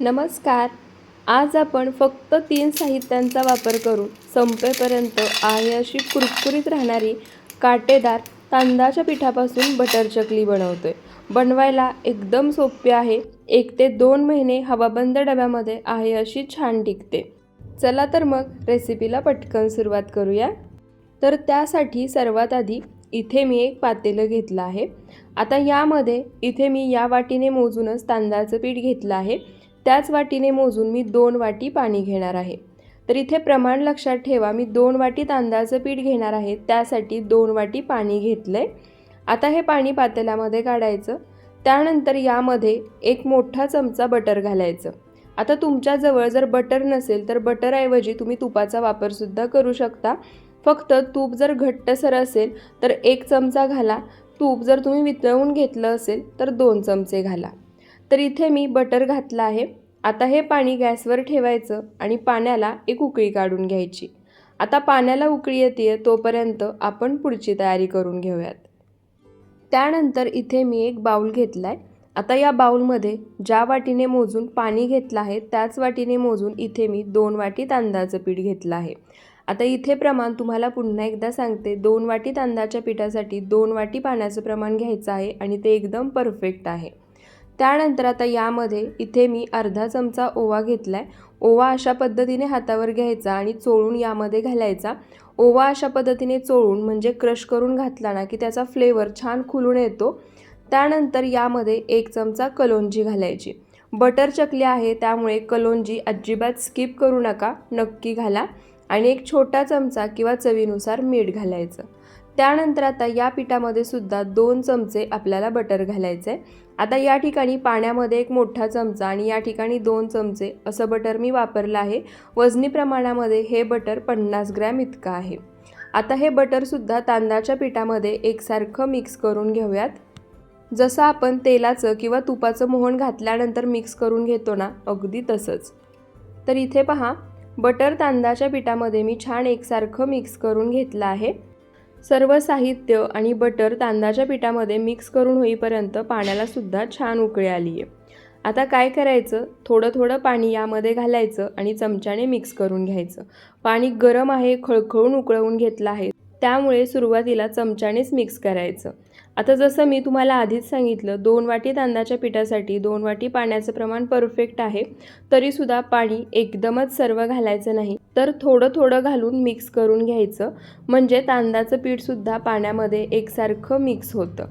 नमस्कार. आज आपण फक्त तीन साहित्यांचा वापर करून संपेपर्यंत आहे अशी कुरकुरीत राहणारी काटेदार तांदळाच्या पिठापासून बटर चकली बनवतोय. बनवायला एकदम सोपे आहे. एक ते दोन महिने हवाबंद डब्यामध्ये आहे अशी छान टिकते. चला तर मग रेसिपीला पटकन सुरुवात करूया. तर त्यासाठी सर्वात आधी इथे मी एक पातेलं घेतलं आहे. आता यामध्ये इथे मी या वाटीने मोजूनच तांदळाचं पीठ घेतलं आहे. त्याच वाटीने मोजून मी दोन वाटी पाणी घेणार आहे. तर इथे प्रमाण लक्षात ठेवा मी दोन वाटी तांदळाचं पीठ घेणार आहे त्यासाठी दोन वाटी पाणी घेतलं आहे आता हे पाणी पातेल्यामध्ये काढायचं. त्यानंतर यामध्ये एक मोठा चमचा बटर घालायचं. आता तुमच्याजवळ जर बटर नसेल तर बटरऐवजी तुम्ही तुपाचा वापरसुद्धा करू शकता. फक्त तूप जर घट्टसर असेल तर एक चमचा घाला. तूप जर तुम्ही वितळवून घेतलं असेल तर दोन चमचे घाला. तर इथे मी बटर घातलं आहे. आता हे पाणी गॅसवर ठेवायचं आणि पाण्याला एक उकळी काढून घ्यायची. आता पाण्याला उकळी येते तोपर्यंत आपण पुढची तयारी करून घेऊयात. त्यानंतर इथे मी एक बाऊल घेतला आहे आता या बाऊलमध्ये ज्या वाटीने मोजून पाणी घेतलं आहे त्याच वाटीने मोजून इथे मी दोन वाटी तांदळाचं पीठ घेतलं आहे. आता इथे प्रमाण तुम्हाला पुन्हा एकदा सांगते. दोन वाटी तांदळाच्या पिठासाठी दोन वाटी पाण्याचं प्रमाण घ्यायचं आहे आणि ते एकदम परफेक्ट आहे. त्यानंतर आता यामध्ये इथे मी अर्धा चमचा ओवा घेतला आहे ओवा अशा पद्धतीने हातावर घ्यायचा आणि चोळून यामध्ये घालायचा. ओवा अशा पद्धतीने चोळून म्हणजे क्रश करून घातला ना की त्याचा फ्लेवर छान खुलून येतो. त्यानंतर यामध्ये एक चमचा कलोंजी घालायची. बटर चकली आहे त्यामुळे कलोंजी अजिबात स्किप करू नका नक्की घाला आणि एक छोटा चमचा किंवा चवीनुसार मीठ घालायचं. त्यानंतर आता या पिठामध्ये सुद्धा दोन चमचे आपल्याला बटर घालायचं आहे आता या ठिकाणी पाण्यामध्ये एक मोठा चमचा आणि या ठिकाणी दोन चमचे असं बटर मी वापरलं आहे. वजनी प्रमाणामध्ये हे बटर पन्नास ग्रॅम इतकं आहे. आता हे बटरसुद्धा तांदळाच्या पिठामध्ये एकसारखं मिक्स करून घेऊयात. जसं आपण तेलाचं किंवा तुपाचं मोहन घातल्यानंतर मिक्स करून घेतो ना अगदी तसंच. तर इथे पहा बटर तांदळाच्या पिठामध्ये मी छान एकसारखं मिक्स करून घेतलं आहे. सर्व साहित्य आणि बटर तांदळाच्या पिठामध्ये मिक्स करून होईपर्यंत पाण्याला सुद्धा छान उकळी आली आहे. आता काय करायचं? थोडं थोडं पाणी यामध्ये घालायचं आणि चमच्याने मिक्स करून घ्यायचं. पाणी गरम आहे खळखळून उकळवून घेतलं आहे. त्यामुळे सुरुवातीला चमच्यानेच मिक्स करायचं. आता जसं मी तुम्हाला आधीच सांगितलं दोन वाटी तांदळाच्या पिठासाठी दोन वाटी पाण्याचं प्रमाण परफेक्ट आहे तरीसुद्धा पाणी एकदमच सर्व घालायचं नाही. तर थोडं थोडं घालून मिक्स करून घ्यायचं. म्हणजे तांदळाचं पीठसुद्धा पाण्यामध्ये एकसारखं मिक्स होतं.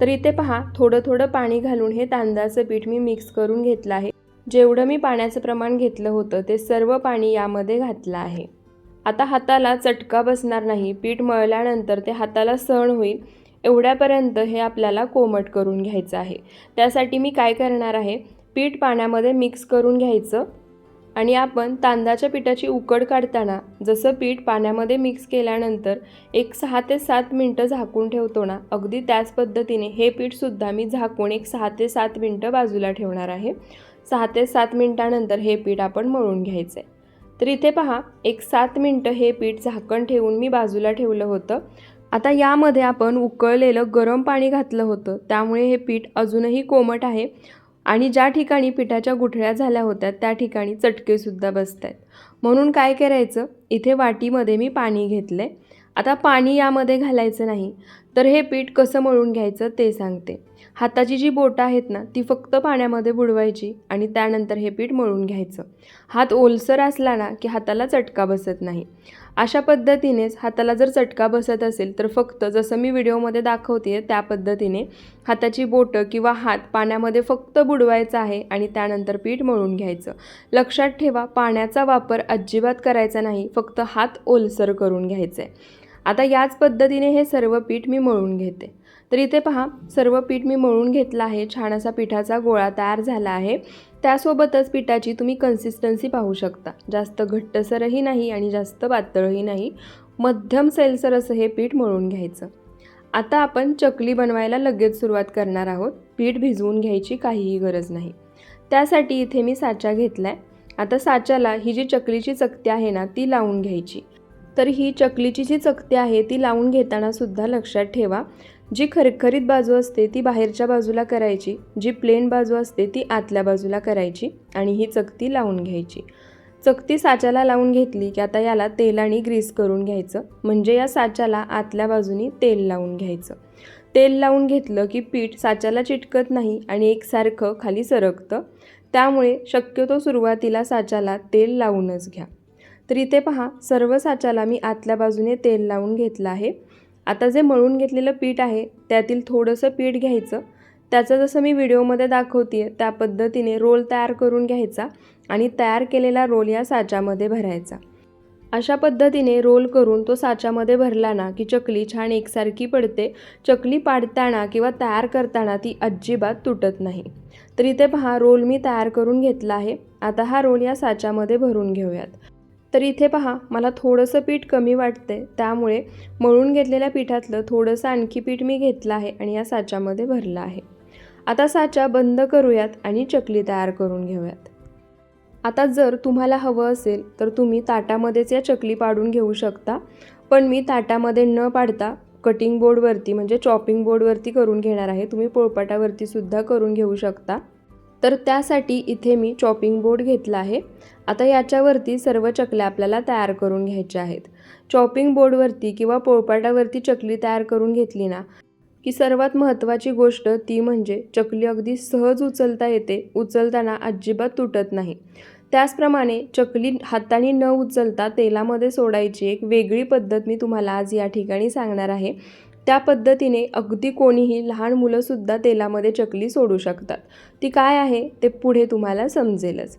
तर इथे पहा थोडं थोडं पाणी घालून हे तांदळाचं पीठ मी मिक्स करून घेतलं आहे. जेवढं मी पाण्याचं प्रमाण घेतलं होतं ते सर्व पाणी यामध्ये घातलं आहे. आता हाताला चटका बसणार नाही. पीठ मळल्यानंतर ते हाताला सहन होईल. एवढ्यापर्यंत हे आपल्याला कोमट करून घ्यायचं आहे. त्यासाठी मी काय करणार आहे? पीठ पाण्यामध्ये मिक्स करून घ्यायचं आणि आपण तांदळाच्या पिठाची उकड काढताना जसं पीठ पाण्यामध्ये मिक्स केल्यानंतर एक सहा ते सात मिनटं झाकून ठेवतो ना अगदी त्याच पद्धतीने हे पीठसुद्धा मी झाकून एक सहा ते सात मिनटं बाजूला ठेवणार आहे. सहा ते सात मिनटानंतर हे पीठ आपण मळून घ्यायचं आहे तर इथे पहा एक सात मिनटं हे पीठ झाकण ठेवून मी बाजूला ठेवलं होतं. आता यामध्ये आपण उकळलेलं गरम पाणी घातलं होतं. त्यामुळे हे पीठ अजूनही कोमट आहे आणि ज्या ठिकाणी पिठाच्या गुठळ्या झाल्या होत्या त्या ठिकाणी चटकेसुद्धा बसत आहेत म्हणून काय करायचं? इथे वाटीमध्ये मी पाणी घेतलं आहे आता पाणी यामध्ये घालायचं नाही. तर हे पीठ कसं मळून घ्यायचं ते सांगते. हाताची जी बोटं आहेत ना ती फक्त पाण्यामध्ये बुडवायची आणि त्यानंतर हे पीठ मळून घ्यायचं. हात ओलसर असला ना की हाताला चटका बसत नाही. अशा पद्धतीनेच हाताला जर चटका बसत असेल तर फक्त जसं मी व्हिडिओमध्ये दाखवते त्या पद्धतीने हाताची बोटं किंवा हात पाण्यामध्ये फक्त बुडवायचा आहे आणि त्यानंतर पीठ मळून घ्यायचं. लक्षात ठेवा पाण्याचा वापर अजिबात करायचा नाही फक्त हात ओलसर करून घ्यायचा आहे आता याच पद्धतीने हे सर्व पीठ मी मळून घेते. तर इथे पहा सर्व पीठ मी मळून घेतलं आहे. छान असा पिठाचा गोळा तयार झाला आहे. त्यासोबतच पिठाची तुम्ही कन्सिस्टन्सी पाहू शकता. जास्त घट्टसरही नाही आणि जास्त पातळही नाही. मध्यम सैलसर असं हे पीठ मळून घ्यायचं. आता आपण चकली बनवायला लगेच सुरुवात करणार आहोत. पीठ भिजवून घ्यायची काहीही गरज नाही. त्यासाठी इथे मी साचा घेतला आहे आता साच्याला ही जी चकलीची चकती आहे ना ती लावून घ्यायची. तर ही चकलीची जी चकती आहे ती लावून घेताना सुद्धा लक्षात ठेवा. जी खरखरीत बाजू असते ती बाहेरच्या बाजूला करायची. जी प्लेन बाजू असते ती आतल्या बाजूला करायची आणि ही चकती लावून घ्यायची. चकती साच्याला लावून घेतली की आता याला तेलाने ग्रीस करून घ्यायचं. म्हणजे या साच्याला आतल्या बाजूनी तेल लावून घ्यायचं. तेल लावून घेतलं की पीठ साच्याला चिटकत नाही आणि एकसारखं खाली सरकतं. त्यामुळे शक्यतो सुरुवातीला साच्याला तेल लावूनच घ्या. तर इथे पहा सर्व साच्याला मी आतल्या बाजूने तेल लावून घेतलं आहे. आता जे मळून घेतलेलं पीठ आहे त्यातील थोडंसं पीठ घ्यायचं. त्याचं जसं मी व्हिडिओमध्ये दाखवते त्या पद्धतीने रोल तयार करून घ्यायचा आणि तयार केलेला रोल या साच्यामध्ये भरायचा. अशा पद्धतीने रोल करून तो साच्यामध्ये भरला ना की चकली छान एकसारखी पडते चकली पाडताना किंवा तयार करताना ती अजिबात तुटत नाही. तर इथे पहा रोल मी तयार करून घेतला आहे. आता हा रोल या साच्यामध्ये भरून घेऊयात. तर इथे पहा मला थोडंसं पीठ कमी वाटते त्यामुळे मळून घेतलेल्या पिठातलं थोडंसं आणखी पीठ मी घेतलं आहे आणि या साच्यामध्ये भरलं आहे. आता साचा बंद करूयात आणि चकली तयार करून घेऊयात. आता जर तुम्हाला हवं असेल तर तुम्ही ताटामध्येच या चकली पाडून घेऊ शकता. पण मी ताटामध्ये न पाडता कटिंग बोर्डवरती म्हणजे चॉपिंग बोर्डवरती करून घेणार आहे. तुम्ही पोळपाटावरती सुद्धा करून घेऊ शकता. तर त्यासाठी इथे मी चॉपिंग बोर्ड घेतला आहे. आता याच्यावरती सर्व चकल्या आपल्याला तयार करून घ्यायच्या आहेत. चॉपिंग बोर्डवरती किंवा पोळपाटावरती चकली तयार करून घेतली ना की सर्वात महत्त्वाची गोष्ट ती म्हणजे चकली अगदी सहज उचलता येते उचलताना अजिबात तुटत नाही. त्याचप्रमाणे चकली हाताने न उचलता तेलामध्ये सोडायची एक वेगळी पद्धत मी तुम्हाला आज या ठिकाणी सांगणार आहे. त्या पद्धतीने अगदी कोणीही लहान मुलंसुद्धा तेलामध्ये चकली सोडू शकतात. ती काय आहे ते पुढे तुम्हाला समजेलच.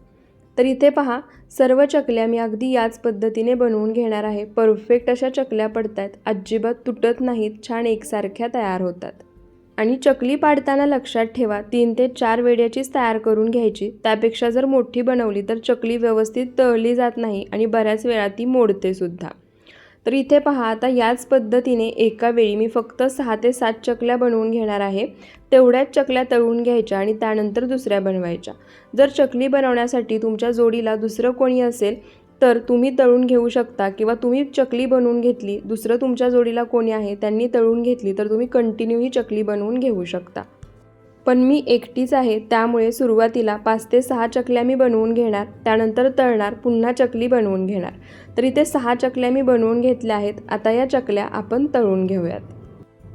तर इथे पहा सर्व चकल्या मी अगदी याच पद्धतीने बनवून घेणार आहे. परफेक्ट अशा चकल्या पडतात अजिबात तुटत नाहीत. छान एकसारख्या तयार होतात. आणि चकली पाडताना लक्षात ठेवा तीन ते चार वेड्याचीच तयार करून घ्यायची. त्यापेक्षा जर मोठी बनवली तर चकली व्यवस्थित तळली जात नाही आणि बऱ्याच वेळा ती मोडते सुद्धा. तर इथे पहा आता याच पद्धतीने एका वेळी मी फक्त सहा ते सात चकल्या बनवून घेणार आहे. तेवढ्याच चकल्या तळून घ्यायच्या आणि त्यानंतर दुसऱ्या बनवायच्या. जर चकली बनवण्यासाठी तुमच्या जोडीला दुसरं कोणी असेल तर तुम्ही तळून घेऊ शकता किंवा तुम्ही चकली बनवून घेतली दुसरं तुमच्या जोडीला कोणी आहे त्यांनी तळून घेतली तर तुम्ही कंटिन्यू ही चकली बनवून घेऊ शकता. पण मी एकटीच आहे त्यामुळे सुरुवातीला पाच ते सहा चकल्या मी बनवून घेणार त्यानंतर तळणार पुन्हा चकली बनवून घेणार. तर इथे सहा चकल्या मी बनवून घेतल्या आहेत आता या चकल्या आपण तळून घेऊयात.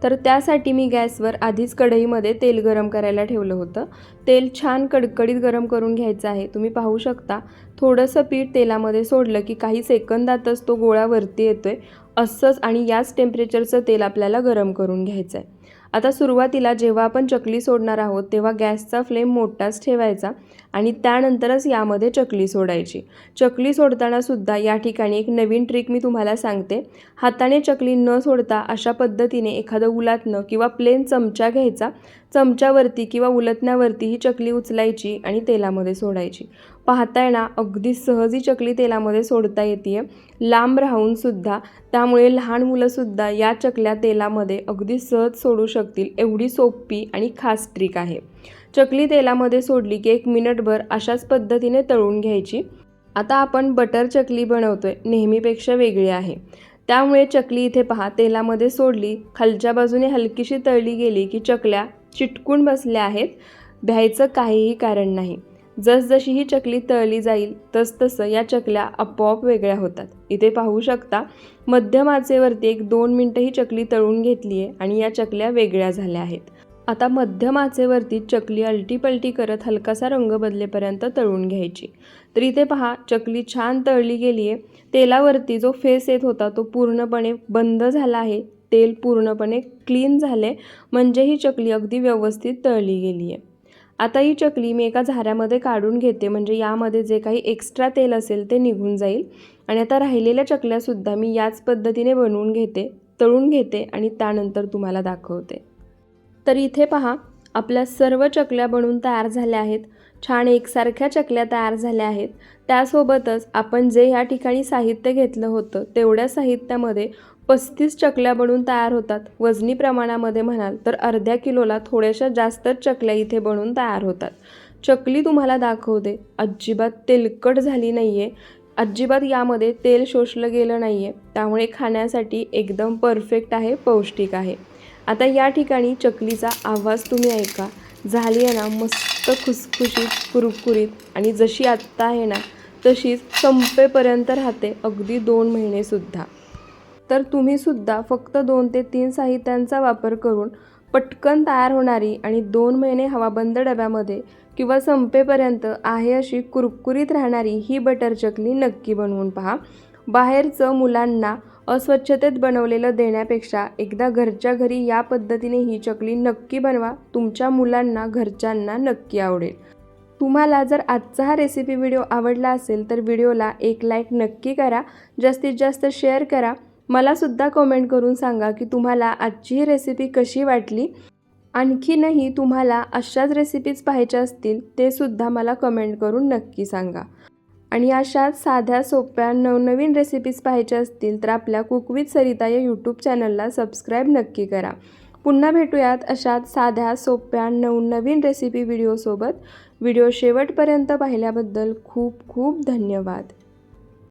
तर त्यासाठी मी गॅसवर आधीच कढईमध्ये तेल गरम करायला ठेवलं होतं. तेल छान कडकडीत गरम करून घ्यायचं आहे. तुम्ही पाहू शकता थोडंसं पीठ तेलामध्ये सोडलं की काही सेकंदातच तो गोळा वरती येतो आहे असंच आणि याच टेम्परेचरचं तेल आपल्याला गरम करून घ्यायचं आहे आता सुरुवातीला जेव्हा आपण चकली सोडणार आहोत तेव्हा गॅसचा फ्लेम मोठाच ठेवायचा आणि त्यानंतरच यामध्ये चकली सोडायची. चकली सोडताना सुद्धा या ठिकाणी एक नवीन ट्रिक मी तुम्हाला सांगते. हाताने चकली न सोडता अशा पद्धतीने एखादं उलातनं किंवा प्लेन चमचा घ्यायचा. चमच्यावरती किंवा उलटण्यावरती ही चकली उचलायची आणि तेलामध्ये सोडायची. पाहताय ना अगदी सहजी चकली तेलामध्ये सोडता येते लांब राहूनसुद्धा त्यामुळे लहान मुलंसुद्धा या चकल्या तेलामध्ये अगदी सहज सोडू शकतील एवढी सोपी आणि खास ट्रिक आहे. चकली तेलामध्ये सोडली की एक मिनिटभर अशाच पद्धतीने तळून घ्यायची. आता आपण बटर चकली बनवतोय नेहमीपेक्षा वेगळी आहे. त्यामुळे चकली इथे पहा तेलामध्ये सोडली खालच्या बाजूने हलकीशी तळली गेली की चकल्या चिटकून बसल्या आहेत भ्यायचं काहीही कारण नाही. जसजशी ही चकली तळली जाईल तसतसं या चकल्या आपोआप वेगळ्या होतात. इथे पाहू शकता मध्यम आचेवरती एक दोन मिनटं ही चकली तळून घेतली आहे आणि या चकल्या वेगळ्या झाल्या आहेत. आता मध्यम आचेवरती चकली अलटीपलटी करत हलकासा रंग बदलेपर्यंत तळून घ्यायची. तर इथे पहा चकली छान तळली गेली आहे तेलावरती जो फेस येत होता तो पूर्णपणे बंद झाला आहे. तेल पूर्णपणे क्लीन झाले म्हणजे ही चकली अगदी व्यवस्थित तळली गेली आहे आता ही चकली मी एका झाऱ्यामध्ये काढून घेते म्हणजे यामध्ये जे काही एक्स्ट्रा तेल असेल ते निघून जाईल. आणि आता राहिलेल्या चकल्यासुद्धा मी याच पद्धतीने बनवून घेते तळून घेते आणि त्यानंतर तुम्हाला दाखवते. तर इथे पहा आपल्या सर्व चकल्या बनवून तयार झाल्या आहेत. छान एकसारख्या चकल्या तयार झाल्या आहेत. त्यासोबतच आपण जे या ठिकाणी साहित्य घेतलं होतं तेवढ्या साहित्यामध्ये पस्तीस चकल्या बनवून तयार होतात. वजनी प्रमाणामध्ये म्हणाल तर अर्ध्या किलोला थोड्याशा जास्तच चकल्या इथे बनवून तयार होतात. चकली तुम्हाला दाखवते. अजिबात तेलकट झाली नाही आहे अजिबात यामध्ये तेल शोषलं गेलं नाही आहे त्यामुळे खाण्यासाठी एकदम परफेक्ट आहे पौष्टिक आहे. आता या ठिकाणी चकलीचा आवाज तुम्ही ऐका. झाली आहे ना मस्त खुसखुशीत कुरकुरीत आणि जशी आत्ता आहे ना तशीच संपेपर्यंत राहते अगदी दोन महिनेसुद्धा तर तुम्हीसुद्धा फक्त दोन ते तीन साहित्यांचा वापर करून पटकन तयार होणारी आणि दोन महिने हवाबंद डब्यामध्ये किंवा संपेपर्यंत आहे अशी कुरकुरीत राहणारी ही बटर चकली नक्की बनवून पहा. बाहेरचं मुलांना अस्वच्छतेत बनवलेलं देण्यापेक्षा एकदा घरच्या घरी या पद्धतीने ही चकली नक्की बनवा. तुमच्या मुलांना घरच्यांना नक्की आवडेल. तुम्हाला जर आजचा हा रेसिपी व्हिडिओ आवडला असेल तर व्हिडिओला एक लाईक नक्की करा. जास्तीत जास्त शेअर करा. मलासुद्धा कमेंट करून सांगा की तुम्हाला आजची रेसिपी कशी वाटली? आणखीनही तुम्हाला अशाच रेसिपीज पाहायच्या असतील ते सुद्धा मला कमेंट करून नक्की सांगा. आणि अशाच साध्या सोप्या नवनवीन रेसिपीज पाहायच्या असतील तर आपल्या कुकविथ सरिता या यूट्यूब चॅनलला सबस्क्राईब नक्की करा. पुन्हा भेटूयात अशाच साध्या सोप्या नवनवीन रेसिपी व्हिडिओसोबत व्हिडिओ शेवटपर्यंत पाहिल्याबद्दल खूप खूप धन्यवाद.